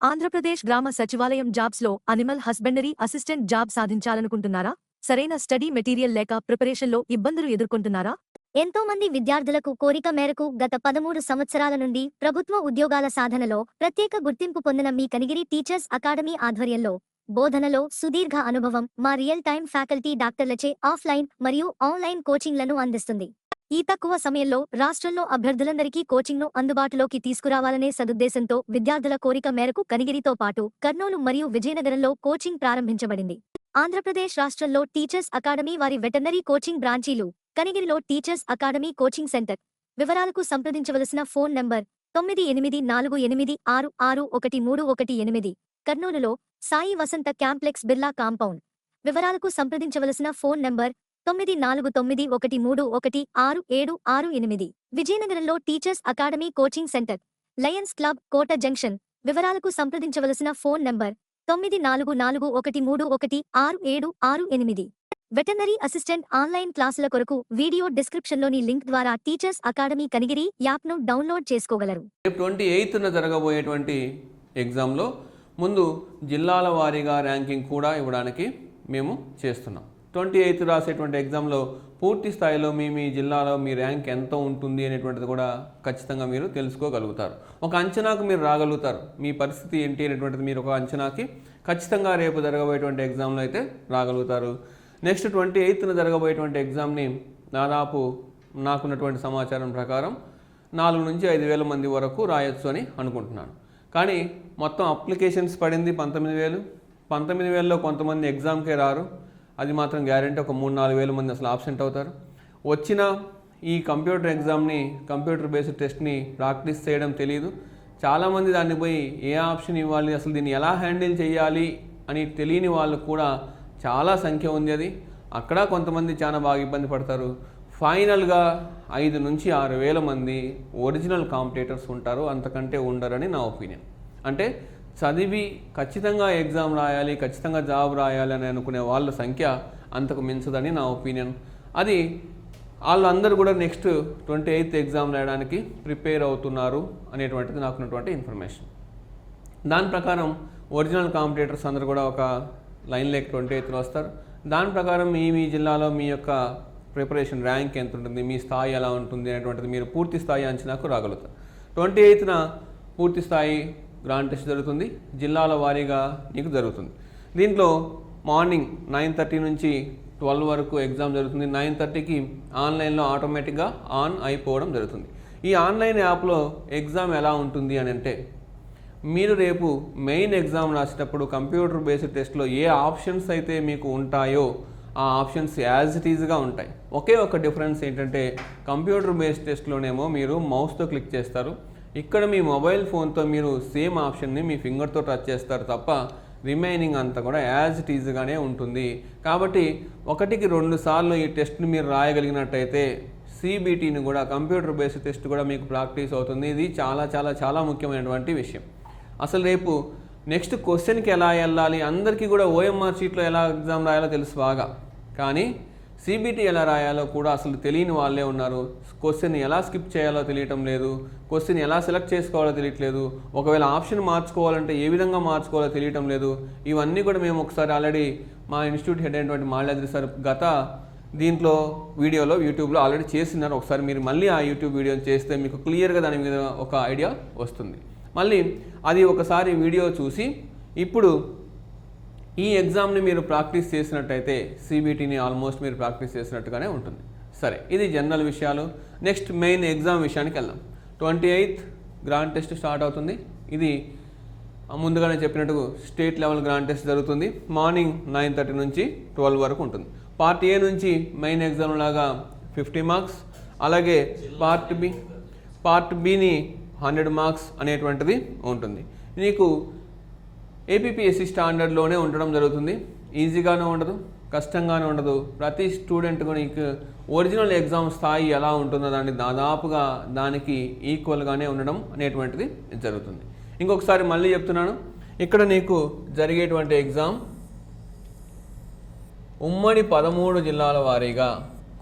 ఆంధ్రప్రదేశ్ గ్రామ సచివాలయం జాబ్స్లో అనిమల్ హస్బెండరీ అసిస్టెంట్ జాబ్ సాధించాలనుకుంటున్నారా? సరైన స్టడీ మెటీరియల్ లేక ప్రిపరేషన్లో ఇబ్బందులు ఎదుర్కొంటున్నారా? ఎంతో మంది విద్యార్థులకు కోరిక మేరకు గత పదమూడు సంవత్సరాల నుండి ప్రభుత్వ ఉద్యోగాల సాధనలో ప్రత్యేక గుర్తింపు పొందిన మీ కనిగిరి టీచర్స్ అకాడమీ ఆధ్వర్యంలో బోధనలో సుదీర్ఘ అనుభవం మా రియల్ టైం ఫ్యాకల్టీ డాక్టర్లచే ఆఫ్లైన్ మరియు ఆన్లైన్ కోచింగ్లను అందిస్తుంది. ఈ తక్కువ సమయంలో రాష్ట్రంలో అభ్యర్థులందరికీ కోచింగ్ను అందుబాటులోకి తీసుకురావాలనే సదుద్దేశంతో విద్యార్థుల కోరిక మేరకు కనిగిరితో పాటు కర్నూలు మరియు విజయనగరంలో కోచింగ్ ప్రారంభించబడింది. ఆంధ్రప్రదేశ్ రాష్ట్రంలో టీచర్స్ అకాడమీ వారి వెటర్నరీ కోచింగ్ బ్రాంచీలు కనిగిరిలో టీచర్స్ అకాడమీ కోచింగ్ సెంటర్. వివరాలకు సంప్రదించవలసిన ఫోన్ నంబర్ తొమ్మిది ఎనిమిది నాలుగు ఎనిమిది ఆరు ఆరు ఒకటి మూడు ఒకటి ఎనిమిది. కర్నూలులో సాయి వసంత క్యాంప్లెక్స్ బిర్లా కాంపౌండ్. వివరాలకు సంప్రదించవలసిన ఫోన్ నంబర్ తొమ్మిది నాలుగు తొమ్మిది ఒకటి మూడు ఒకటి ఆరు ఏడు ఆరు ఎనిమిది. విజయనగరంలో teachers academy coaching centre Lions Club Kota junction. వివరాలకు సంప్రదించవలసిన ఫోన్ నంబర్ తొమ్మిది నాలుగు నాలుగు ఒకటి మూడు ఒకటి ఆరు ఏడు ఆరు ఎనిమిది. వెటర్నరీ అసిస్టెంట్ ఆన్లైన్ క్లాసుల కొరకు వీడియో డిస్క్రిప్షన్లోని లింక్ ద్వారా టీచర్స్ అకాడమీ కనిగిరి యాప్ను డౌన్లోడ్ చేసుకోగలరు. రేపు ట్వంటీ ఎయిత్న జరగబోయేటువంటి ఎగ్జామ్లో ముందు జిల్లాల వారీగా ర్యాంకింగ్ కూడా ఇవ్వడానికి మేము చేస్తున్నాం. ట్వంటీ ఎయిత్ రాసేటువంటి ఎగ్జామ్లో పూర్తి స్థాయిలో మీ మీ జిల్లాలో మీ ర్యాంక్ ఎంత ఉంటుంది అనేటువంటిది కూడా ఖచ్చితంగా మీరు తెలుసుకోగలుగుతారు. ఒక అంచనాకు మీరు రాగలుగుతారు. మీ పరిస్థితి ఏంటి అనేటువంటిది మీరు ఒక అంచనాకి ఖచ్చితంగా రేపు జరగబోయేటువంటి ఎగ్జామ్లో అయితే రాగలుగుతారు. నెక్స్ట్ ట్వంటీ ఎయిత్న జరగబోయేటువంటి ఎగ్జామ్ని దాదాపు నాకున్నటువంటి సమాచారం ప్రకారం నాలుగు నుంచి ఐదు వేల మంది వరకు రాయొచ్చు అని అనుకుంటున్నాను. కానీ మొత్తం అప్లికేషన్స్ పడింది పంతొమ్మిది వేలు. పంతొమ్మిది వేలలో కొంతమంది ఎగ్జామ్కే రారు. అది మాత్రం గ్యారెంటీ ఒక మూడు నాలుగు వేల మంది అసలు ఆబ్సెంట్ అవుతారు. వచ్చిన ఈ కంప్యూటర్ ఎగ్జామ్ని కంప్యూటర్ బేస్డ్ టెస్ట్ని ప్రాక్టీస్ చేయడం తెలియదు చాలామంది దాన్ని పోయి ఏ ఆప్షన్ ఇవ్వాలి అసలు దీన్ని ఎలా హ్యాండిల్ చేయాలి అని తెలియని వాళ్ళు కూడా చాలా సంఖ్య ఉంది అది. అక్కడ కొంతమంది చాలా బాగా ఇబ్బంది పడతారు. ఫైనల్గా ఐదు నుంచి ఆరు వేల మంది ఒరిజినల్ కాంపిటేటర్స్ ఉంటారు అంతకంటే ఉండరని నా ఒపీనియన్ అంటే చదివి ఖచ్చితంగా ఎగ్జామ్ రాయాలి ఖచ్చితంగా జాబ్ రాయాలి అని అనుకునే వాళ్ళ సంఖ్య అంతకు మించదని నా ఒపీనియన్. అది వాళ్ళందరూ కూడా నెక్స్ట్ ట్వంటీ ఎయిత్ ఎగ్జామ్ రాయడానికి ప్రిపేర్ అవుతున్నారు అనేటువంటిది నాకున్నటువంటి ఇన్ఫర్మేషన్. దాని ప్రకారం ఒరిజినల్ కాంపిటేటర్స్ అందరూ కూడా ఒక లైన్ లెక్ ట్వంటీ ఎయిత్లో వస్తారు. దాని ప్రకారం మీ మీ జిల్లాలో మీ యొక్క ప్రిపరేషన్ ర్యాంక్ ఎంత ఉంటుంది మీ స్థాయి ఎలా ఉంటుంది అనేటువంటిది మీరు పూర్తి స్థాయి అంచనాకు రాగలుగుతారు. ట్వంటీ ఎయిత్న పూర్తి స్థాయి గ్రాండ్ టెస్ట్ జరుగుతుంది. జిల్లాల వారీగా నీకు జరుగుతుంది. దీంట్లో మార్నింగ్ నైన్ థర్టీ నుంచి ట్వెల్వ్ వరకు ఎగ్జామ్ జరుగుతుంది. నైన్ థర్టీకి ఆన్లైన్లో ఆటోమేటిక్గా ఆన్ అయిపోవడం జరుగుతుంది. ఈ ఆన్లైన్ యాప్లో ఎగ్జామ్ ఎలా ఉంటుంది అని అంటే మీరు రేపు మెయిన్ ఎగ్జామ్ రాసేటప్పుడు కంప్యూటర్ బేస్డ్ టెస్ట్లో ఏ ఆప్షన్స్ అయితే మీకు ఉంటాయో ఆ ఆప్షన్స్ యాజ్ ఇట్ ఈజ్గా ఉంటాయి. ఒకే ఒక డిఫరెన్స్ ఏంటంటే కంప్యూటర్ బేస్డ్ టెస్ట్లోనేమో మీరు మౌస్తో క్లిక్ చేస్తారు. ఇక్కడ మీ మొబైల్ ఫోన్తో మీరు సేమ్ ఆప్షన్ని మీ ఫింగర్తో టచ్ చేస్తారు తప్ప రిమైనింగ్ అంతా కూడా యాజ్ ఇట్ ఈజ్గానే ఉంటుంది. కాబట్టి ఒకటికి రెండు సార్లు ఈ టెస్ట్ని మీరు రాయగలిగినట్టయితే సిబిటీని కూడా కంప్యూటర్ బేస్డ్ టెస్ట్ కూడా మీకు ప్రాక్టీస్ అవుతుంది. ఇది చాలా చాలా చాలా ముఖ్యమైనటువంటి విషయం. అసలు రేపు నెక్స్ట్ క్వశ్చన్కి ఎలా వెళ్ళాలి? అందరికీ కూడా ఓఎంఆర్ షీట్లో ఎలా ఎగ్జామ్ రాయాలో తెలుసు బాగా. కానీ సిబిటీ ఎలా రాయాలో కూడా అసలు తెలియని వాళ్ళే ఉన్నారు. క్వశ్చన్ ఎలా స్కిప్ చేయాలో తెలియటం లేదు. క్వశ్చన్ ఎలా సెలెక్ట్ చేసుకోవాలో తెలియట్లేదు. ఒకవేళ ఆప్షన్ మార్చుకోవాలంటే ఏ విధంగా మార్చుకోవాలో తెలియటం లేదు. ఇవన్నీ కూడా మేము ఒకసారి ఆల్రెడీ మా ఇన్స్టిట్యూట్ హెడ్ అయినటువంటి మాల్యాద్రి సార్ గత దీంట్లో వీడియోలో యూట్యూబ్లో ఆల్రెడీ చేసినారు. ఒకసారి మీరు మళ్ళీ ఆ యూట్యూబ్ వీడియో చేస్తే మీకు క్లియర్గా దాని మీద ఒక ఐడియా వస్తుంది. మళ్ళీ అది ఒకసారి వీడియో చూసి ఇప్పుడు ఈ ఎగ్జామ్ని మీరు ప్రాక్టీస్ చేసినట్టయితే సిబిటీని ఆల్మోస్ట్ మీరు ప్రాక్టీస్ చేసినట్టుగానే ఉంటుంది. సరే ఇది జనరల్ విషయాలు. నెక్స్ట్ మెయిన్ ఎగ్జామ్ విషయానికి వెళ్దాం. Twenty eighth grand test start అవుతుంది. ఇది ముందుగానే చెప్పినట్టు స్టేట్ లెవెల్ గ్రాండ్ టెస్ట్ జరుగుతుంది. మార్నింగ్ నైన్ థర్టీ నుంచి ట్వెల్వ్ వరకు ఉంటుంది. పార్ట్ ఏ నుంచి మెయిన్ ఎగ్జామ్ లాగా ఫిఫ్టీ మార్క్స్. అలాగే పార్ట్ బి పార్ట్ బిని హండ్రెడ్ మార్క్స్ అనేటువంటిది ఉంటుంది. నీకు ఏపీఎస్సి స్టాండర్డ్లోనే ఉండడం జరుగుతుంది. ఈజీగానే ఉండదు కష్టంగానే ఉండదు. ప్రతి స్టూడెంట్ నీకు ఒరిజినల్ ఎగ్జామ్ స్థాయి ఎలా ఉంటుందో దాన్ని దాదాపుగా దానికి ఈక్వల్గానే ఉండడం అనేటువంటిది జరుగుతుంది. ఇంకొకసారి మళ్ళీ చెప్తున్నాను. ఇక్కడ నీకు జరిగేటువంటి ఎగ్జామ్ ఉమ్మడి పదమూడు జిల్లాల వారీగా.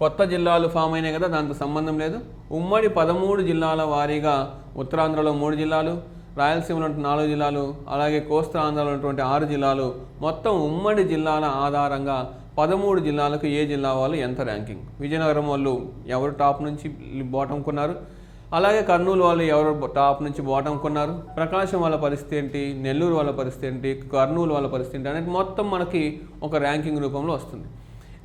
కొత్త జిల్లాలు ఫామ్ అయినాయి కదా దాంతో సంబంధం లేదు. ఉమ్మడి పదమూడు జిల్లాల వారీగా ఉత్తరాంధ్రలో మూడు జిల్లాలు రాయలసీమలో ఉన్న నాలుగు జిల్లాలు అలాగే కోస్తా ఆంధ్రలో ఉన్నటువంటి ఆరు జిల్లాలు మొత్తం ఉమ్మడి జిల్లాల ఆధారంగా పదమూడు జిల్లాలకు ఏ జిల్లా వాళ్ళు ఎంత ర్యాంకింగ్? విజయనగరం వాళ్ళు ఎవరు టాప్ నుంచి బాటం కొన్నారు? అలాగే కర్నూలు వాళ్ళు ఎవరు టాప్ నుంచి బాటం కొన్నారు? ప్రకాశం వాళ్ళ పరిస్థితి ఏంటి? నెల్లూరు వాళ్ళ పరిస్థితి ఏంటి? కర్నూలు వాళ్ళ పరిస్థితి ఏంటి? అనేది మొత్తం మనకి ఒక ర్యాంకింగ్ రూపంలో వస్తుంది.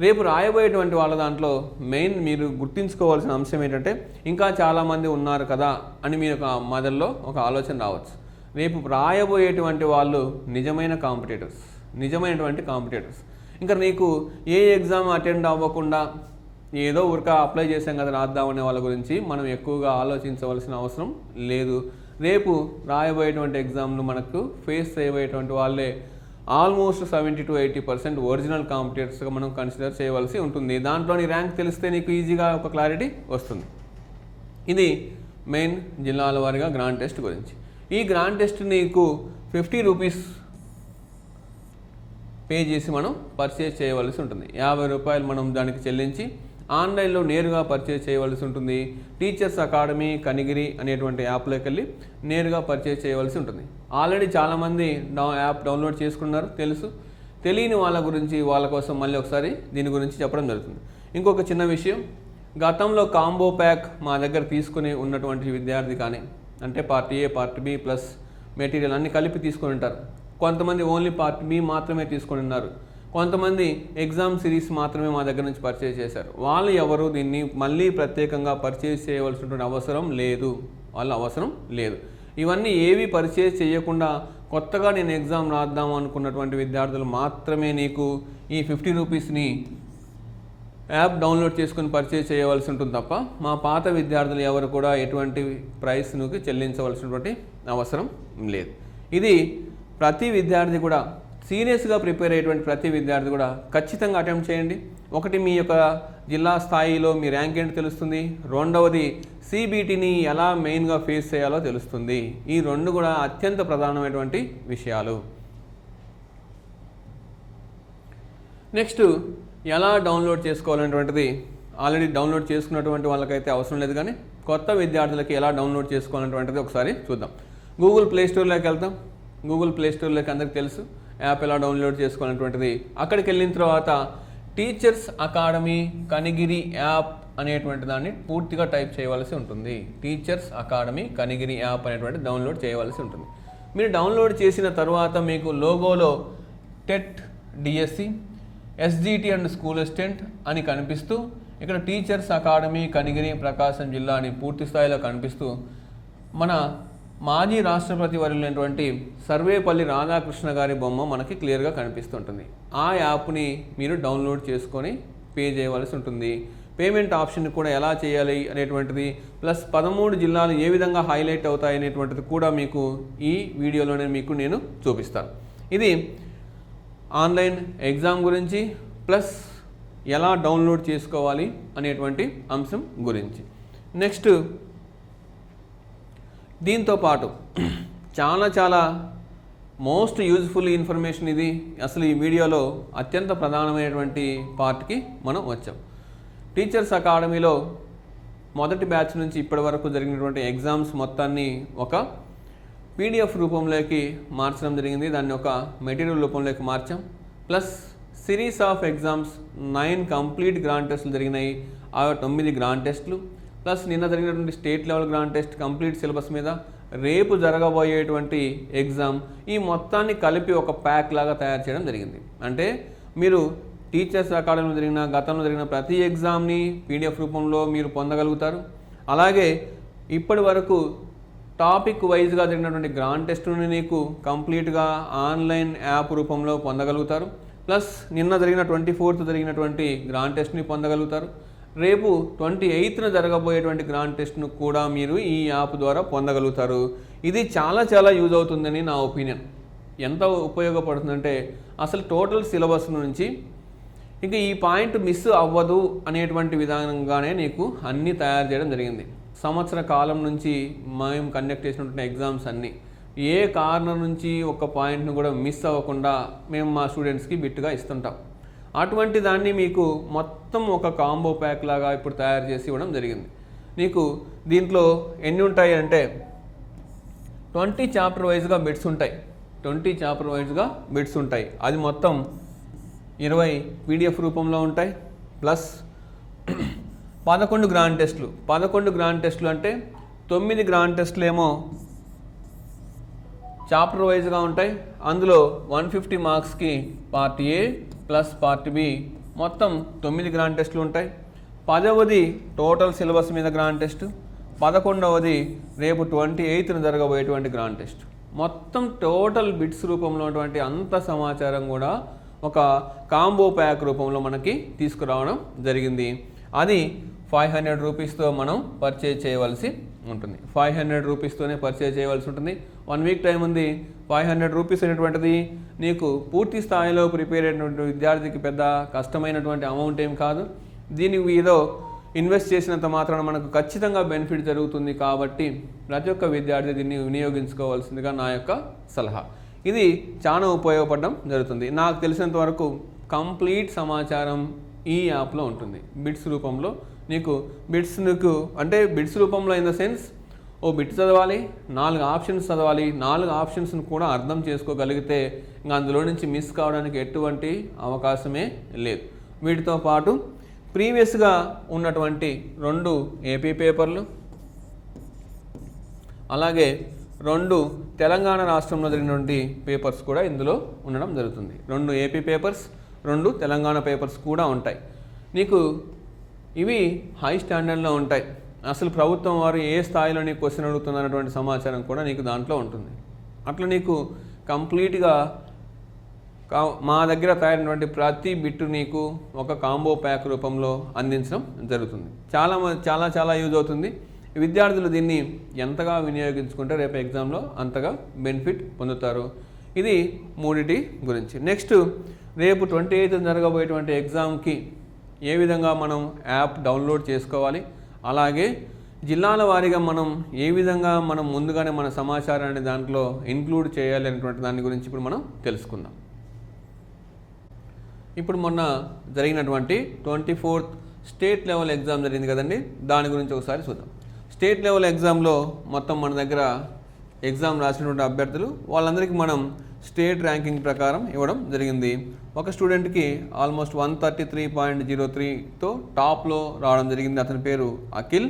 రేపు రాయబోయేటువంటి వాళ్ళ దాంట్లో మెయిన్ మీరు గుర్తుంచుకోవాల్సిన అంశం ఏంటంటే ఇంకా చాలామంది ఉన్నారు కదా అని మీరు ఒక మదల్లో ఒక ఆలోచన రావచ్చు. రేపు రాయబోయేటువంటి వాళ్ళు నిజమైన కాంపిటేటర్స్ నిజమైనటువంటి కాంపిటేటర్స్. ఇంకా నీకు ఏ ఎగ్జామ్ అటెండ్ అవ్వకుండా ఏదో ఊరిక అప్లై చేసాం కదా రాద్దామనే వాళ్ళ గురించి మనం ఎక్కువగా ఆలోచించవలసిన అవసరం లేదు. రేపు రాయబోయేటువంటి ఎగ్జామ్ను మనకు ఫేస్ చేయబోయేటువంటి వాళ్ళే almost seventy to eighty percent original కాంపిటేటర్స్గా మనం కన్సిడర్ చేయవలసి ఉంటుంది. దాంట్లోని ర్యాంక్ తెలిస్తే నీకు ఈజీగా ఒక క్లారిటీ వస్తుంది. ఇది మెయిన్ జిల్లాల వారిగా గ్రాండ్ టెస్ట్ గురించి. ఈ గ్రాండ్ టెస్ట్ నీకు ఫిఫ్టీ రూపీస్ పే చేసి మనం పర్చేజ్ చేయవలసి ఉంటుంది. యాభై రూపాయలు మనం దానికి చెల్లించి ఆన్లైన్లో నేరుగా పర్చేజ్ చేయవలసి ఉంటుంది. టీచర్స్ అకాడమీ కనిగిరి అనేటువంటి యాప్లోకి వెళ్ళి నేరుగా పర్చేజ్ చేయవలసి ఉంటుంది. ఆల్రెడీ చాలామంది డౌ యాప్ డౌన్లోడ్ చేసుకున్నారు తెలుసు. తెలియని వాళ్ళ గురించి వాళ్ళ కోసం మళ్ళీ ఒకసారి దీని గురించి చెప్పడం జరుగుతుంది. ఇంకొక చిన్న విషయం. గతంలో కాంబో ప్యాక్ మా దగ్గర తీసుకుని ఉన్నటువంటి విద్యార్థి కానీ అంటే part A part B plus material అన్ని కలిపి తీసుకొని ఉంటారు. కొంతమంది ఓన్లీ పార్ట్ బి మాత్రమే తీసుకొని ఉన్నారు. కొంతమంది ఎగ్జామ్ సిరీస్ మాత్రమే మా దగ్గర నుంచి పర్చేజ్ చేశారు. వాళ్ళు ఎవరు దీన్ని మళ్ళీ ప్రత్యేకంగా పర్చేజ్ చేయవలసినటువంటి అవసరం లేదు. వాళ్ళ అవసరం లేదు. ఇవన్నీ ఏవి పర్చేజ్ చేయకుండా కొత్తగా నేను ఎగ్జామ్ రాద్దాం అనుకున్నటువంటి విద్యార్థులు మాత్రమే నీకు ఈ ఫిఫ్టీ రూపీస్ని యాప్ డౌన్లోడ్ చేసుకుని పర్చేజ్ చేయవలసి ఉంటుంది తప్ప మా పాత విద్యార్థులు ఎవరు కూడా ఎటువంటి ప్రైస్ను చెల్లించవలసినటువంటి అవసరం లేదు. ఇది ప్రతి విద్యార్థి కూడా సీరియస్గా ప్రిపేర్ అయ్యేటువంటి ప్రతి విద్యార్థి కూడా ఖచ్చితంగా అటెంప్ట్ చేయండి. ఒకటి మీ యొక్క జిల్లా స్థాయిలో మీ ర్యాంక్ ఏంటి తెలుస్తుంది? రెండవది సిబిటిని ఎలా మెయిన్గా ఫేస్ చేయాలో తెలుస్తుంది. ఈ రెండు కూడా అత్యంత ప్రధానమైనటువంటి విషయాలు. నెక్స్ట్ ఎలా డౌన్లోడ్ చేసుకోవాలనేటువంటిది ఆల్రెడీ డౌన్లోడ్ చేసుకున్నటువంటి వాళ్ళకైతే అవసరం లేదు కానీ కొత్త విద్యార్థులకి ఎలా డౌన్లోడ్ చేసుకోవాలనేటువంటిది ఒకసారి చూద్దాం. గూగుల్ ప్లే స్టోర్లోకి వెళ్తాం. గూగుల్ ప్లే స్టోర్లోకి అందరికి తెలుసు. యాప్ ఎలా డౌన్లోడ్ చేసుకోవాలనేటువంటిది అక్కడికి వెళ్ళిన తర్వాత టీచర్స్ అకాడమీ కనిగిరి యాప్ అనేటువంటి దాన్ని పూర్తిగా టైప్ చేయవలసి ఉంటుంది. టీచర్స్ అకాడమీ కనిగిరి యాప్ అనేటువంటి డౌన్లోడ్ చేయవలసి ఉంటుంది. మీరు డౌన్లోడ్ చేసిన తర్వాత మీకు లోగోలో TET DSC SGT and school assistant అని కనిపిస్తూ ఇక్కడ టీచర్స్ అకాడమీ కనిగిరి ప్రకాశం జిల్లా అని పూర్తి స్థాయిలో కనిపిస్తూ మన మాజీ రాష్ట్రపతి వర్యులైనటువంటి సర్వేపల్లి రాధాకృష్ణ గారి బొమ్మ మనకి క్లియర్గా కనిపిస్తుంటుంది. ఆ యాప్ని మీరు డౌన్లోడ్ చేసుకొని పే చేయవలసి ఉంటుంది. పేమెంట్ ఆప్షన్ కూడా ఎలా చేయాలి అనేటువంటిది ప్లస్ పదమూడు జిల్లాలు ఏ విధంగా హైలైట్ అవుతాయి అనేటువంటిది కూడా మీకు ఈ వీడియోలోనే మీకు నేను చూపిస్తాను. ఇది ఆన్లైన్ ఎగ్జామ్ గురించి ప్లస్ ఎలా డౌన్లోడ్ చేసుకోవాలి అనేటువంటి అంశం గురించి. నెక్స్ట్ దీంతో పాటు చాలా చాలా మోస్ట్ యూజ్ఫుల్ ఇన్ఫర్మేషన్ ఇది. అసలు ఈ వీడియోలో అత్యంత ప్రధానమైనటువంటి పార్ట్కి మనం వచ్చాం. టీచర్స్ అకాడమీలో మొదటి బ్యాచ్ నుంచి ఇప్పటి వరకు జరిగినటువంటి ఎగ్జామ్స్ మొత్తాన్ని ఒక పీడిఎఫ్ రూపంలోకి మార్చడం జరిగింది. దాన్ని ఒక మెటీరియల్ రూపంలోకి మార్చాం. Plus series of exams nine complete grand టెస్టులు జరిగినాయి. ఆ తొమ్మిది గ్రాండ్ టెస్టులు. ప్లస్ నిన్న జరిగినటువంటి state level grand test complete syllabus మీద రేపు జరగబోయేటువంటి ఎగ్జామ్ ఈ మొత్తాన్ని కలిపి ఒక ప్యాక్ లాగా తయారు చేయడం జరిగింది. అంటే మీరు టీచర్స్ అకాడమీలో జరిగిన గతంలో జరిగిన ప్రతి ఎగ్జామ్ని పీడిఎఫ్ రూపంలో మీరు పొందగలుగుతారు. అలాగే ఇప్పటి వరకు టాపిక్ వైజ్గా జరిగినటువంటి గ్రాండ్ టెస్ట్ని నీకు కంప్లీట్గా ఆన్లైన్ యాప్ రూపంలో పొందగలుగుతారు. ప్లస్ నిన్న జరిగిన ట్వంటీ ఫోర్త్ జరిగినటువంటి గ్రాండ్ టెస్ట్ని పొందగలుగుతారు. రేపు ట్వంటీ ఎయిత్న జరగబోయేటువంటి గ్రాండ్ టెస్ట్ను కూడా మీరు ఈ యాప్ ద్వారా పొందగలుగుతారు. ఇది చాలా చాలా యూజ్ అవుతుందని నా ఒపీనియన్. ఎంత ఉపయోగపడుతుందంటే అసలు టోటల్ సిలబస్ నుంచి ఇంకా ఈ పాయింట్ మిస్ అవ్వదు అనేటువంటి విధానంగానే నీకు అన్నీ తయారు చేయడం జరిగింది. సంవత్సర కాలం నుంచి మేము కండక్ట్ చేసినటువంటి ఎగ్జామ్స్ అన్నీ. ఏ కారణం నుంచి ఒక పాయింట్ను కూడా మిస్ అవ్వకుండా మేము మా స్టూడెంట్స్కి బిట్టుగా ఇస్తుంటాం. అటువంటి దాన్ని మీకు మొత్తం ఒక కాంబో ప్యాక్ లాగా ఇప్పుడు తయారు చేసి ఇవ్వడం జరిగింది. నీకు దీంట్లో ఎన్ని ఉంటాయి అంటే ట్వంటీ చాప్టర్ వైజ్గా బెడ్స్ ఉంటాయి. ట్వంటీ చాప్టర్ వైజ్గా బెడ్స్ ఉంటాయి. అది మొత్తం ఇరవై పీడిఎఫ్ రూపంలో ఉంటాయి. ప్లస్ పదకొండు గ్రాండ్ టెస్టులు. పదకొండు గ్రాండ్ టెస్టులు అంటే తొమ్మిది గ్రాండ్ టెస్టులు ఏమో చాప్టర్ వైజ్గా ఉంటాయి. అందులో వన్ ఫిఫ్టీ మార్క్స్కి part A plus part B మొత్తం తొమ్మిది గ్రాండ్ టెస్టులు ఉంటాయి. పదవది టోటల్ సిలబస్ మీద గ్రాండ్ టెస్ట్ పదకొండవది రేపు ట్వంటీ ఎయిత్న జరగబోయేటువంటి గ్రాండ్ టెస్ట్ మొత్తం టోటల్ బిట్స్ రూపంలో ఉన్నటువంటి అంత సమాచారం కూడా ఒక కాంబో ప్యాక్ రూపంలో మనకి తీసుకురావడం జరిగింది. అది ఫైవ్ హండ్రెడ్ రూపీస్తో మనం పర్చేజ్ చేయవలసి ఉంటుంది. ఫైవ్ హండ్రెడ్ రూపీస్తోనే పర్చేజ్ చేయవలసి ఉంటుంది. వన్ వీక్ టైం ఉంది. ఫైవ్ హండ్రెడ్ రూపీస్ అనేటువంటిది నీకు పూర్తి స్థాయిలో ప్రిపేర్ అయినటువంటి విద్యార్థికి పెద్ద కష్టమైనటువంటి అమౌంట్ ఏం కాదు. దీనికి ఏదో ఇన్వెస్ట్ చేసినంత మాత్రాన మనకు ఖచ్చితంగా బెనిఫిట్ జరుగుతుంది కాబట్టి ప్రతి ఒక్క విద్యార్థి దీన్ని వినియోగించుకోవాల్సిందిగా నా యొక్క సలహా. ఇది చాలా ఉపయోగపడడం జరుగుతుంది. నాకు తెలిసినంత వరకు కంప్లీట్ సమాచారం ఈ యాప్లో ఉంటుంది. బిట్స్ రూపంలో నీకు బిట్స్ నీకు అంటే బిట్స్ రూపంలో ఇన్ ద సెన్స్ ఓ బిట్ చదవాలి నాలుగు ఆప్షన్స్ చదవాలి నాలుగు ఆప్షన్స్ను కూడా అర్థం చేసుకోగలిగితే ఇంకా అందులో నుంచి మిస్ కావడానికి ఎటువంటి అవకాశమే లేదు. వీటితో పాటు ప్రీవియస్గా ఉన్నటువంటి రెండు ఏపీ పేపర్లు అలాగే రెండు తెలంగాణ రాష్ట్రంలో జరిగినటువంటి పేపర్స్ కూడా ఇందులో ఉండడం జరుగుతుంది. రెండు ఏపీ పేపర్స్ రెండు తెలంగాణ పేపర్స్ కూడా ఉంటాయి. నీకు ఇవి హై స్టాండర్డ్లో ఉంటాయి. అసలు ప్రభుత్వం వారు ఏ స్థాయిలో నీకు క్వశ్చన్ అడుగుతున్నటువంటి సమాచారం కూడా నీకు దాంట్లో ఉంటుంది. అట్లా నీకు కంప్లీట్గా కా మా దగ్గర తయారైనటువంటి ప్రతి బిట్టు నీకు ఒక కాంబో ప్యాక్ రూపంలో అందించడం జరుగుతుంది. చాలా మ- చాలా చాలా యూజ్ అవుతుంది. విద్యార్థులు దీన్ని ఎంతగా వినియోగించుకుంటే రేపు ఎగ్జామ్లో అంతగా బెనిఫిట్ పొందుతారు. ఇది మూడిటి గురించి. నెక్స్ట్ రేపు ట్వంటీ ఎయిత్ జరగబోయేటువంటి ఎగ్జామ్కి ఏ విధంగా మనం యాప్ డౌన్లోడ్ చేసుకోవాలి? అలాగే జిల్లాల వారీగా మనం ఏ విధంగా మనం ముందుగానే మన సమాచారాన్ని దాంట్లో ఇన్క్లూడ్ చేయాలి అనేటువంటి దాని గురించి ఇప్పుడు మనం తెలుసుకుందాం. ఇప్పుడు మొన్న జరిగినటువంటి twenty fourth state level exam జరిగింది కదండి? దాని గురించి ఒకసారి చూద్దాం. స్టేట్ లెవెల్ ఎగ్జామ్లో మొత్తం మన దగ్గర ఎగ్జామ్ రాసినటువంటి అభ్యర్థులు వాళ్ళందరికీ మనం స్టేట్ ర్యాంకింగ్ ప్రకారం ఇవ్వడం జరిగింది. ఒక స్టూడెంట్కి almost one thirty three point zero త్రీతో టాప్లో రావడం జరిగింది. అతని పేరు అఖిల్.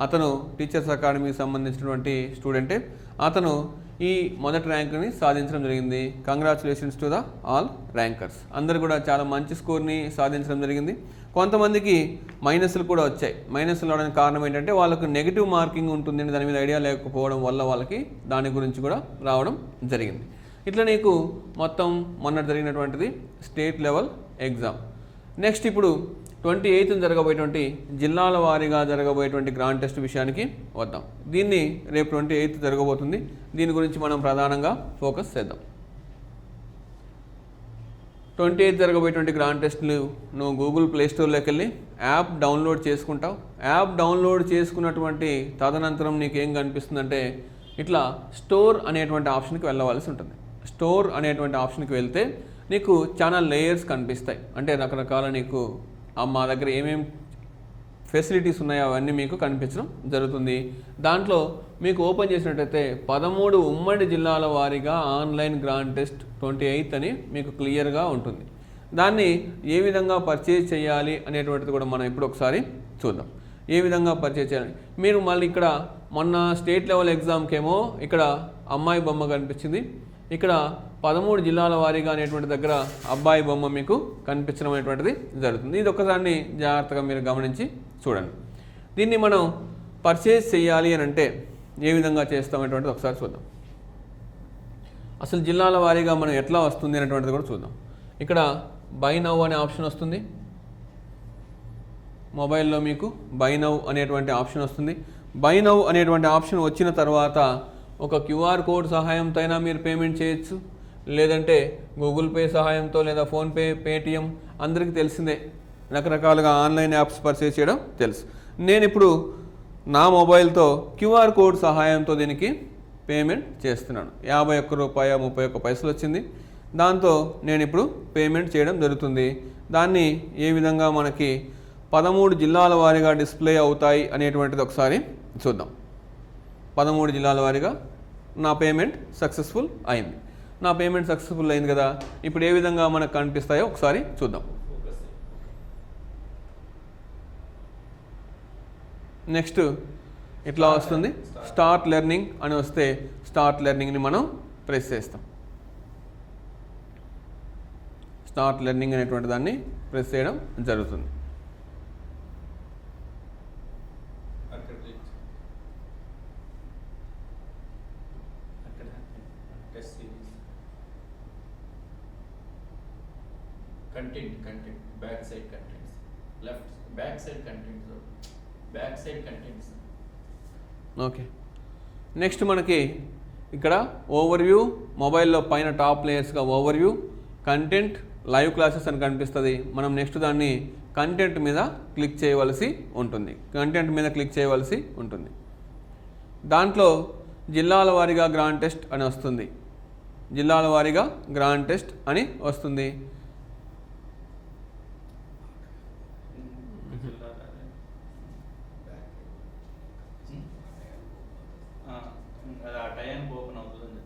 అతను టీచర్స్ అకాడమీకి సంబంధించినటువంటి స్టూడెంటే. అతను ఈ మొదటి ర్యాంకుని సాధించడం జరిగింది. Congratulations to the all rankers అందరు కూడా చాలా మంచి స్కోర్ని సాధించడం జరిగింది. కొంతమందికి మైనస్లు కూడా వచ్చాయి. మైనస్లు రావడానికి కారణం ఏంటంటే వాళ్ళకు నెగిటివ్ మార్కింగ్ ఉంటుంది దాని మీద ఐడియా లేకపోవడం వల్ల వాళ్ళకి దాని గురించి కూడా రావడం జరిగింది. ఇట్లా నీకు మొత్తం మొన్న జరిగినటువంటిది స్టేట్ లెవెల్ ఎగ్జామ్ నెక్స్ట్ ఇప్పుడు ట్వంటీ ఎయిత్ జరగబోయేటువంటి జిల్లాల వారీగా జరగబోయేటువంటి గ్రాండ్ టెస్ట్ విషయానికి వద్దాం. దీన్ని రేపు ట్వంటీ ఎయిత్ జరగబోతుంది. దీని గురించి మనం ప్రధానంగా ఫోకస్ చేద్దాం. ట్వంటీ ఎయిత్ జరగబోయేటువంటి గ్రాండ్ టెస్ట్లు నువ్వు గూగుల్ ప్లేస్టోర్లోకి వెళ్ళి యాప్ డౌన్లోడ్ చేసుకుంటావు. యాప్ డౌన్లోడ్ చేసుకున్నటువంటి తదనంతరం నీకు ఏం కనిపిస్తుందంటే ఇట్లా స్టోర్ అనేటువంటి ఆప్షన్కి వెళ్ళవలసి ఉంటుంది. స్టోర్ అనేటువంటి ఆప్షన్కి వెళ్తే నీకు చాలా లేయర్స్ కనిపిస్తాయి. అంటే రకరకాల నీకు మా దగ్గర ఏమేం ఫెసిలిటీస్ ఉన్నాయో అవన్నీ మీకు కనిపించడం జరుగుతుంది. దాంట్లో మీకు ఓపెన్ చేసినట్టయితే పదమూడు ఉమ్మడి జిల్లాల వారీగా online grand test twenty eighth అని మీకు క్లియర్గా ఉంటుంది. దాన్ని ఏ విధంగా పర్చేజ్ చేయాలి అనేటువంటిది కూడా మనం ఇప్పుడు ఒకసారి చూద్దాం. ఏ విధంగా పర్చేజ్ చేయాలి? మీరు మళ్ళీ ఇక్కడ మొన్న స్టేట్ లెవెల్ ఎగ్జామ్కి ఏమో ఇక్కడ అమ్మాయి బొమ్మ కనిపించింది. ఇక్కడ పదమూడు జిల్లాల వారీగా అనేటువంటి దగ్గర అబ్బాయి బొమ్మ మీకు కనిపించడం అనేటువంటిది జరుగుతుంది. ఇది ఒక్కసారి జాగ్రత్తగా మీరు గమనించి చూడండి. దీన్ని మనం పర్చేజ్ చేయాలి అని అంటే ఏ విధంగా చేస్తాం అనేటువంటిది ఒకసారి చూద్దాం. అసలు జిల్లాల వారీగా మనం ఎట్లా వస్తుంది అనేటువంటిది కూడా చూద్దాం. ఇక్కడ బై నవ్ అనే ఆప్షన్ వస్తుంది. మొబైల్లో మీకు బై నవ్ అనేటువంటి ఆప్షన్ వస్తుంది. బై నవ్ అనేటువంటి ఆప్షన్ వచ్చిన తర్వాత ఒక క్యూఆర్ కోడ్ సహాయంతో అయినా మీరు పేమెంట్ చేయొచ్చు. లేదంటే గూగుల్ పే సహాయంతో లేదా ఫోన్పే పేటిఎం అందరికీ తెలిసిందే. రకరకాలుగా ఆన్లైన్ యాప్స్ పర్చేస్ చేయడం తెలుసు. నేను ఇప్పుడు నా మొబైల్తో క్యూఆర్ కోడ్ సహాయంతో దీనికి పేమెంట్ చేస్తున్నాను. యాభై ఒక్క రూపాయ ముప్పై ఒక్క పైసలు వచ్చింది. దాంతో నేను ఇప్పుడు పేమెంట్ చేయడం జరుగుతుంది. దాన్ని ఏ విధంగా మనకి పదమూడు జిల్లాల వారీగా డిస్ప్లే అవుతాయి అనేటువంటిది ఒకసారి చూద్దాం. పదమూడు జిల్లాల వారీగా నా పేమెంట్ సక్సెస్ఫుల్ అయింది. నా పేమెంట్ సక్సెస్ఫుల్ అయింది కదా? ఇప్పుడు ఏ విధంగా మనకు కనిపిస్తాయో ఒకసారి చూద్దాం. నెక్స్ట్ ఇట్లా వస్తుంది? స్టార్ట్ లెర్నింగ్ అని వస్తే స్టార్ట్ లెర్నింగ్ని మనం ప్రెస్ చేస్తాం. స్టార్ట్ లెర్నింగ్ అనేటువంటి దాన్ని ప్రెస్ చేయడం జరుగుతుంది అక్కడ click. అక్కడ test series content content back side contents left back side contents back side contents okay next మనకి ఇక్కడ ఓవర్వ్యూ మొబైల్లో పైన టాప్ లేయర్స్గా ఓవర్వ్యూ కంటెంట్ లైవ్ క్లాసెస్ అని కనిపిస్తుంది. మనం నెక్స్ట్ దాన్ని కంటెంట్ మీద క్లిక్ చేయవలసి ఉంటుంది. కంటెంట్ మీద క్లిక్ చేయవలసి ఉంటుంది. దాంట్లో జిల్లాల వారీగా గ్రాండ్ టెస్ట్ అని వస్తుంది. జిల్లాల వారీగా గ్రాండ్ టెస్ట్ అని వస్తుంది అది ఆ టైంకి ఓపెన్ అవుతుందని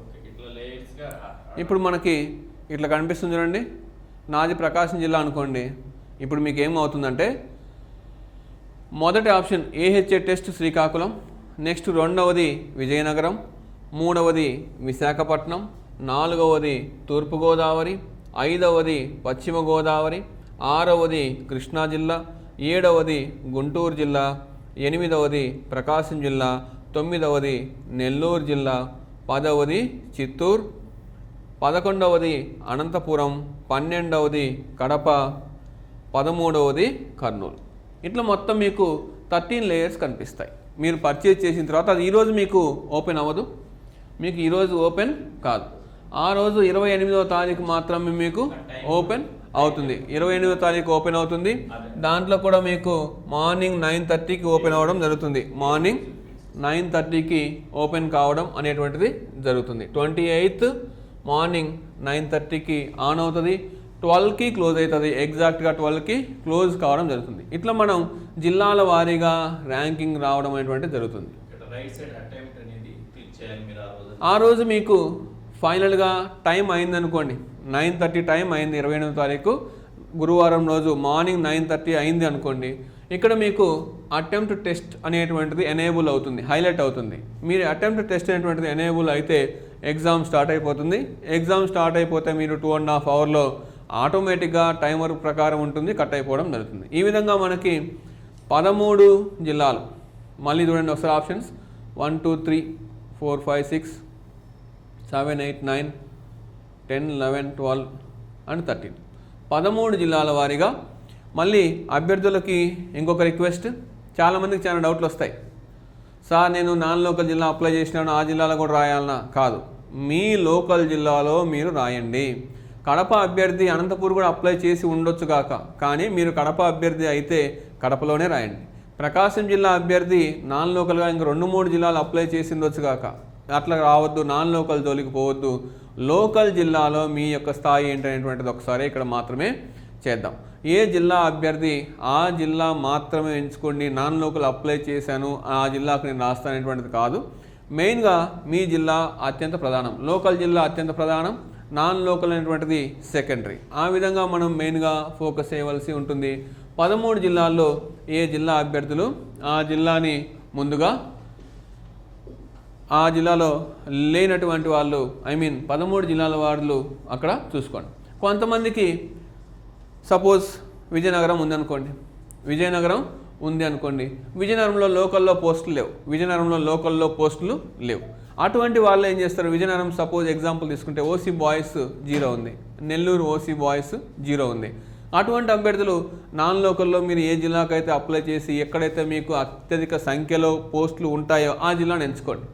ఓకే ఇట్లా లేయర్స్గా ఇప్పుడు మనకి ఇట్లా కనిపిస్తుంది చూడండి. నాది ప్రకాశం జిల్లా అనుకోండి. ఇప్పుడు మీకు ఏమవుతుందంటే మొదటి option AHA test Srikakulam next రెండవది విజయనగరం మూడవది విశాఖపట్నం నాలుగవది తూర్పుగోదావరి ఐదవది పశ్చిమ గోదావరి ఆరవది కృష్ణా జిల్లా ఏడవది గుంటూరు జిల్లా ఎనిమిదవది ప్రకాశం జిల్లా తొమ్మిదవది నెల్లూరు జిల్లా పదవది చిత్తూరు పదకొండవది అనంతపురం పన్నెండవది కడప పదమూడవది కర్నూలు. ఇట్లా మొత్తం మీకు థర్టీన్ లేయర్స్ కనిపిస్తాయి. మీరు పర్చేజ్ చేసిన తర్వాత అది ఈరోజు మీకు ఓపెన్ అవ్వదు. మీకు ఈరోజు ఓపెన్ కాదు. ఆ రోజు ఇరవై ఎనిమిదవ తారీఖు మాత్రమే మీకు ఓపెన్ అవుతుంది. ఇరవై ఎనిమిదవ తారీఖు ఓపెన్ అవుతుంది. దాంట్లో కూడా మీకు మార్నింగ్ నైన్ థర్టీకి ఓపెన్ అవ్వడం జరుగుతుంది. మార్నింగ్ నైన్ థర్టీకి ఓపెన్ కావడం అనేటువంటిది జరుగుతుంది. ట్వంటీ ఎయిత్ మార్నింగ్ నైన్ థర్టీకి ఆన్ అవుతుంది. ట్వెల్వ్కి క్లోజ్ అవుతుంది. ఎగ్జాక్ట్గా ట్వెల్వ్కి క్లోజ్ కావడం జరుగుతుంది. ఇట్లా మనం జిల్లాల వారీగా ర్యాంకింగ్ రావడం అనేటువంటిది జరుగుతుంది. ఆ రోజు. ఆ రోజు మీకు ఫైనల్గా టైం అయిందనుకోండి. నైన్ థర్టీ టైం అయింది ఇరవై ఎనిమిది తారీఖు. గురువారం రోజు మార్నింగ్ నైన్ థర్టీ అయింది అనుకోండి. ఇక్కడ మీకు అటెంప్ట్ టెస్ట్ అనేటువంటిది ఎనేబుల్ అవుతుంది. హైలైట్ అవుతుంది. మీరు అటెంప్ట్ టెస్ట్ అనేటువంటిది ఎనేబుల్ అయితే ఎగ్జామ్ స్టార్ట్ అయిపోతుంది. ఎగ్జామ్ స్టార్ట్ అయిపోతే మీరు టూ అండ్ హాఫ్ అవర్లో ఆటోమేటిక్గా టైమర్ ప్రకారం ఉంటుంది కట్ అయిపోవడం జరుగుతుంది. ఈ విధంగా మనకి పదమూడు జిల్లాలు. మళ్ళీ చూడండి ఒకసారి options. One two three four five six seven eight nine ten eleven twelve and thirteen పదమూడు జిల్లాల వారీగా మళ్ళీ అభ్యర్థులకి ఇంకొక రిక్వెస్ట్ చాలామందికి చాలా డౌట్లు వస్తాయి. సార్ నేను నాన్ లోకల్ జిల్లా అప్లై చేసినాను ఆ జిల్లాలో కూడా రాయాలనా కాదు. మీ లోకల్ జిల్లాలో మీరు రాయండి. కడప అభ్యర్థి అనంతపూర్ కూడా అప్లై చేసి ఉండొచ్చు కాక కానీ మీరు కడప అభ్యర్థి అయితే కడపలోనే రాయండి. ప్రకాశం జిల్లా అభ్యర్థి నాన్ లోకల్గా ఇంక రెండు మూడు జిల్లాలు అప్లై చేసి ఉండొచ్చు కాక అట్లా రావద్దు నాన్ లోకల్ జోలికి పోవద్దు. లోకల్ జిల్లాలో మీ యొక్క స్థాయి ఏంటనేటువంటిది ఒకసారి ఇక్కడ మాత్రమే చేద్దాం. ఏ జిల్లా అభ్యర్థి ఆ జిల్లా మాత్రమే ఎంచుకోండి నాన్ లోకల్ అప్లై చేశాను ఆ జిల్లాకు నేను రాస్తాననేటువంటిది కాదు. మెయిన్గా మీ జిల్లా అత్యంత ప్రధానం. లోకల్ జిల్లా అత్యంత ప్రధానం నాన్ లోకల్ అనేటువంటిది సెకండరీ. ఆ విధంగా మనం మెయిన్గా ఫోకస్ చేయవలసి ఉంటుంది. పదమూడు జిల్లాల్లో ఏ జిల్లా అభ్యర్థులు ఆ జిల్లాని ముందుగా ఆ జిల్లాలో లేనటువంటి వాళ్ళు ఐ మీన్ పదమూడు జిల్లాల వాళ్ళు అక్కడ చూసుకోండి. కొంతమందికి సపోజ్ విజయనగరం ఉందనుకోండి. విజయనగరం ఉంది అనుకోండి. విజయనగరంలో లోకల్లో పోస్టులు లేవు. విజయనగరంలో లోకల్లో పోస్టులు లేవు. అటువంటి వాళ్ళు ఏం చేస్తారు? విజయనగరం సపోజ్ ఎగ్జాంపుల్ తీసుకుంటే ఓసీ బాయ్స్ జీరో ఉంది. నెల్లూరు ఓసీ బాయ్స్ జీరో ఉంది. అటువంటి అభ్యర్థులు నాన్ లోకల్లో మీరు ఏ జిల్లాకైతే అప్లై చేసి ఎక్కడైతే మీకు అత్యధిక సంఖ్యలో పోస్టులు ఉంటాయో ఆ జిల్లాను ఎంచుకోండి.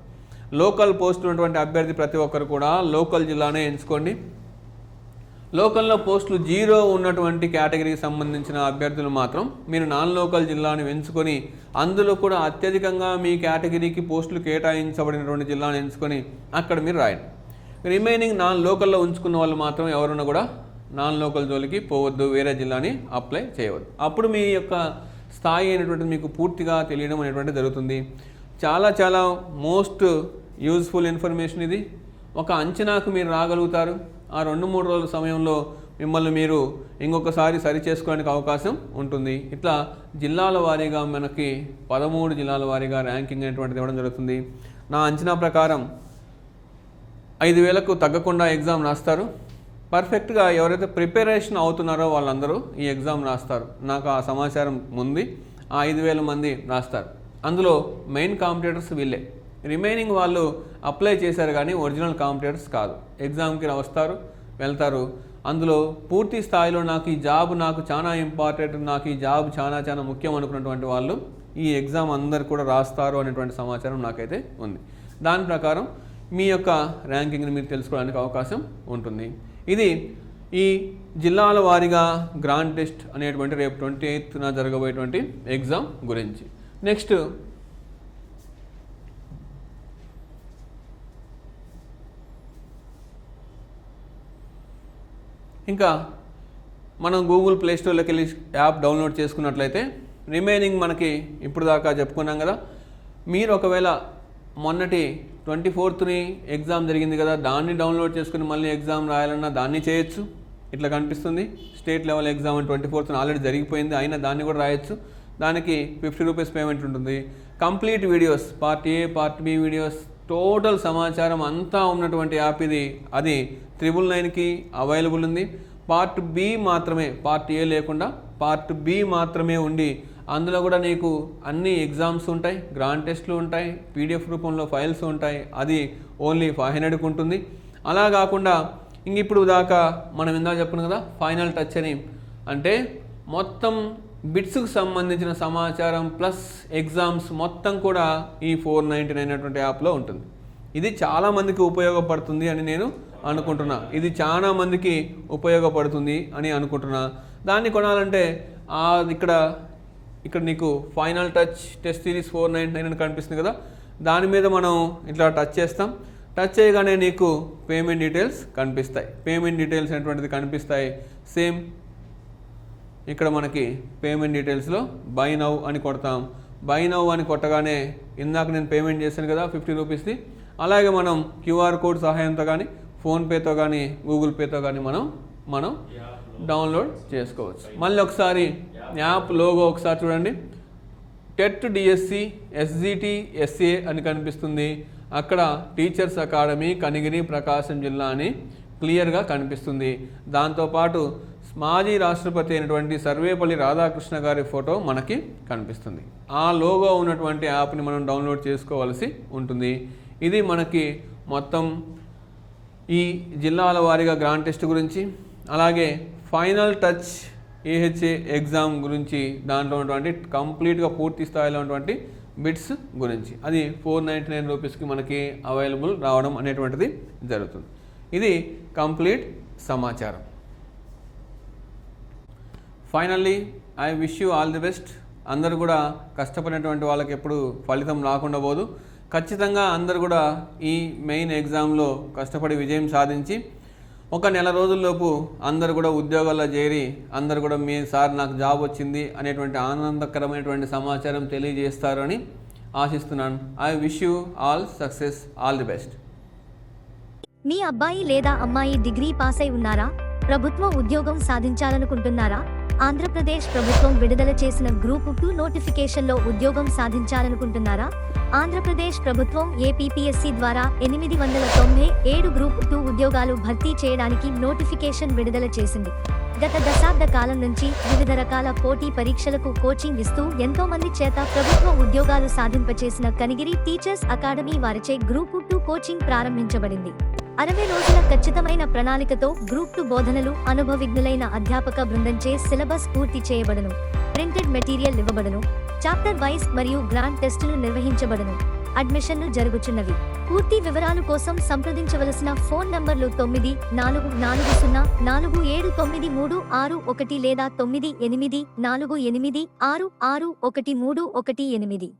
లోకల్ పోస్టులు ఉన్నటువంటి అభ్యర్థి ప్రతి ఒక్కరు కూడా లోకల్ జిల్లానే ఎంచుకోండి. లోకల్లో పోస్టులు జీరో ఉన్నటువంటి కేటగిరీకి సంబంధించిన అభ్యర్థులు మాత్రం మీరు నాన్ లోకల్ జిల్లాను ఎంచుకొని అందులో కూడా అత్యధికంగా మీ కేటగిరీకి పోస్టులు కేటాయించబడినటువంటి జిల్లాను ఎంచుకొని అక్కడ మీరు రాయండి. రిమైనింగ్ నాన్ లోకల్లో ఉంచుకున్న వాళ్ళు మాత్రం ఎవరున్నా కూడా నాన్ లోకల్ జోలికి పోవద్దు వేరే జిల్లాని అప్లై చేయవద్దు. అప్పుడు మీ యొక్క స్థాయి అయినటువంటిది మీకు పూర్తిగా తెలియడం అనేటువంటిది జరుగుతుంది. చాలా చాలా మోస్ట్ యూజ్ఫుల్ ఇన్ఫర్మేషన్ ఇది. ఒక అంచనాకు మీరు రాగలుగుతారు. ఆ రెండు మూడు రోజుల సమయంలో మిమ్మల్ని మీరు ఇంకొకసారి సరి చేసుకోవడానికి అవకాశం ఉంటుంది. ఇట్లా జిల్లాల వారీగా మనకి పదమూడు జిల్లాల వారీగా ర్యాంకింగ్ అనేటువంటిది ఇవ్వడం జరుగుతుంది. నా అంచనా ప్రకారం ఐదు వేలకు తగ్గకుండా ఎగ్జామ్ రాస్తారు. పర్ఫెక్ట్గా ఎవరైతే ప్రిపరేషన్ అవుతున్నారో వాళ్ళందరూ ఈ ఎగ్జామ్ రాస్తారు. నాకు ఆ సమాచారం ఉంది. ఆ ఐదు వేల మంది రాస్తారు. అందులో మెయిన్ కాంపిటేటర్స్ వీళ్ళే. రిమైనింగ్ వాళ్ళు అప్లై చేశారు కానీ ఒరిజినల్ కాంపిటేటర్స్ కాదు. ఎగ్జామ్కి వస్తారు వెళ్తారు. అందులో పూర్తి స్థాయిలో నాకు ఈ జాబ్ నాకు చాలా ఇంపార్టెంట్ నాకు ఈ జాబ్ చాలా చాలా ముఖ్యం అనుకున్నటువంటి వాళ్ళు ఈ ఎగ్జామ్ అందరు కూడా రాస్తారు అనేటువంటి సమాచారం నాకైతే ఉంది. దాని ప్రకారం మీ యొక్క ర్యాంకింగ్ని మీరు తెలుసుకోవడానికి అవకాశం ఉంటుంది. ఇది ఈ జిల్లాల వారీగా గ్రాండ్ టెస్ట్ అనేటువంటి రేపు ట్వంటీ ఎయిత్న జరగబోయేటువంటి ఎగ్జామ్ గురించి. నెక్స్ట్ ఇంకా మనం గూగుల్ ప్లే స్టోర్లోకి వెళ్ళి యాప్ డౌన్లోడ్ చేసుకున్నట్లయితే రిమైనింగ్ మనకి ఇప్పుడు దాకా చెప్పుకున్నాం కదా. మీరు ఒకవేళ మొన్నటి ట్వంటీ ఫోర్త్ని ఎగ్జామ్ జరిగింది కదా దాన్ని డౌన్లోడ్ చేసుకుని మళ్ళీ ఎగ్జామ్ రాయాలన్నా దాన్ని చేయొచ్చు. ఇట్లా కనిపిస్తుంది. స్టేట్ లెవెల్ ఎగ్జామ్ ట్వంటీ ఫోర్త్న ఆల్రెడీ జరిగిపోయింది అయినా దాన్ని కూడా రాయొచ్చు. దానికి ఫిఫ్టీ రూపీస్ పేమెంట్ ఉంటుంది. Complete videos part A part B videos total సమాచారం అంతా ఉన్నటువంటి యాప్ ఇది. అది త్రిబుల్ నైన్కి అవైలబుల్ ఉంది. పార్ట్ బి మాత్రమే పార్ట్ ఏ లేకుండా పార్ట్ బి మాత్రమే ఉండి అందులో కూడా నీకు అన్ని ఎగ్జామ్స్ ఉంటాయి గ్రాండ్ టెస్ట్లు ఉంటాయి పీడిఎఫ్ రూపంలో ఫైల్స్ ఉంటాయి. అది ఓన్లీ ఫైవ్ హండ్రెడ్కి ఉంటుంది. అలా కాకుండా ఇంక ఇప్పుడు దాకా మనం ఇందాక చెప్పను కదా ఫైనల్ టచ్ అని. అంటే మొత్తం బిట్స్కి సంబంధించిన సమాచారం ప్లస్ ఎగ్జామ్స్ మొత్తం కూడా ఈ ఫోర్ నైంటీ నైన్ అటువంటి యాప్లో ఉంటుంది. ఇది చాలామందికి ఉపయోగపడుతుంది అని నేను అనుకుంటున్నా. ఇది చాలా మందికి ఉపయోగపడుతుంది అని అనుకుంటున్నా. దాన్ని కొనాలంటే ఇక్కడ ఇక్కడ నీకు final touch test series four ninety nine అని కనిపిస్తుంది కదా? దాని మీద మనం ఇట్లా టచ్ చేస్తాం. టచ్ చేయగానే నీకు పేమెంట్ డీటెయిల్స్ కనిపిస్తాయి. పేమెంట్ డీటెయిల్స్ అనేటువంటిది కనిపిస్తాయి. సేమ్ ఇక్కడ మనకి పేమెంట్ డీటెయిల్స్లో బై నౌ అని కొడతాం. బై నౌ అని కొట్టగానే ఇందాక నేను పేమెంట్ చేశాను కదా ఫిఫ్టీ రూపీస్ది అలాగే మనం క్యూఆర్ కోడ్ సహాయంతో కానీ ఫోన్పేతో కానీ గూగుల్ పేతో కానీ మనం మనం డౌన్లోడ్ చేసుకోవచ్చు. మళ్ళీ ఒకసారి యాప్ లోగో ఒకసారి చూడండి. టెట్ డిఎస్సి ఎస్జిటి ఎస్ఏ అని కనిపిస్తుంది. అక్కడ టీచర్స్ అకాడమీ కనిగిరి ప్రకాశం జిల్లా అని క్లియర్గా కనిపిస్తుంది. దాంతోపాటు మాజీ రాష్ట్రపతి అయినటువంటి సర్వేపల్లి రాధాకృష్ణ గారి ఫోటో మనకి కనిపిస్తుంది. ఆ లోగో ఉన్నటువంటి యాప్ని మనం డౌన్లోడ్ చేసుకోవాల్సి ఉంటుంది. ఇది మనకి మొత్తం ఈ జిల్లాల వారీగా గ్రాండ్ టెస్ట్ గురించి అలాగే ఫైనల్ టచ్ ఏహెచ్ఏ ఎగ్జామ్ గురించి దాంట్లో ఉన్నటువంటి కంప్లీట్గా పూర్తి స్థాయిలో ఉన్నటువంటి బిట్స్ గురించి. అది ఫోర్ నైంటీ నైన్ రూపీస్కి మనకి అవైలబుల్ రావడం అనేటువంటిది జరుగుతుంది. ఇది కంప్లీట్ సమాచారం. Finally I wish you all the best అందరు కూడా కష్టపడినటువంటి వాళ్ళకి ఎప్పుడు ఫలితం రాకుండా పోదు. ఖచ్చితంగా అందరు కూడా ఈ మెయిన్ ఎగ్జామ్లో కష్టపడి విజయం సాధించి ఒక నెల రోజుల్లోపు అందరు కూడా ఉద్యోగాల్లో చేరి అందరు కూడా మీ సార్ నాకు జాబ్ వచ్చింది అనేటువంటి ఆనందకరమైనటువంటి సమాచారం తెలియజేస్తారని ఆశిస్తున్నాను. I wish you all success all the best మీ అబ్బాయి లేదా అమ్మాయి డిగ్రీ పాస్ అయి ఉన్నారా? ప్రభుత్వ ఉద్యోగం సాధించాలనుకుంటున్నారా? ఆంధ్రప్రదేశ్ ప్రభుత్వం విడుదల చేసిన గ్రూప్ టూ నోటిఫికేషన్లో ఉద్యోగం సాధించాలనుకుంటున్నారా? ఆంధ్రప్రదేశ్ ప్రభుత్వం ఏపీపీఎస్సీ ద్వారా ఎనిమిది వందల తొంభై ఏడు గ్రూప్ టూ ఉద్యోగాలు భర్తీ చేయడానికి నోటిఫికేషన్ విడుదల చేసింది. గత దశాబ్ద కాలం నుంచి వివిధ రకాల పోటీ పరీక్షలకు కోచింగ్ ఇస్తూ ఎంతో మంది చేత ప్రభుత్వ ఉద్యోగాలు సాధింపచేసిన కనిగిరి టీచర్స్ అకాడమీ వారిచే గ్రూప్ టూ కోచింగ్ ప్రారంభించబడింది. అరవై రోజుల ఖచ్చితమైన ప్రణాళికతో గ్రూప్ టు బోధనలు అనుభవిజ్ఞులైన అధ్యాపక బృందంచే సిలబస్ పూర్తి చేయబడును. ప్రింటెడ్ మెటీరియల్ ఇవ్వబడును. చాప్టర్ వైస్ మరియు గ్రాండ్ టెస్టులు నిర్వహించబడును. అడ్మిషన్లు జరుగుచున్నవి. పూర్తి వివరాల కోసం సంప్రదించవలసిన ఫోన్ నంబర్లు తొమ్మిది నాలుగు నాలుగు సున్నా నాలుగు ఏడు తొమ్మిది మూడు ఆరు ఒకటి లేదా తొమ్మిది ఎనిమిది నాలుగు ఎనిమిది ఆరు ఆరు ఒకటి మూడు ఒకటి ఎనిమిది.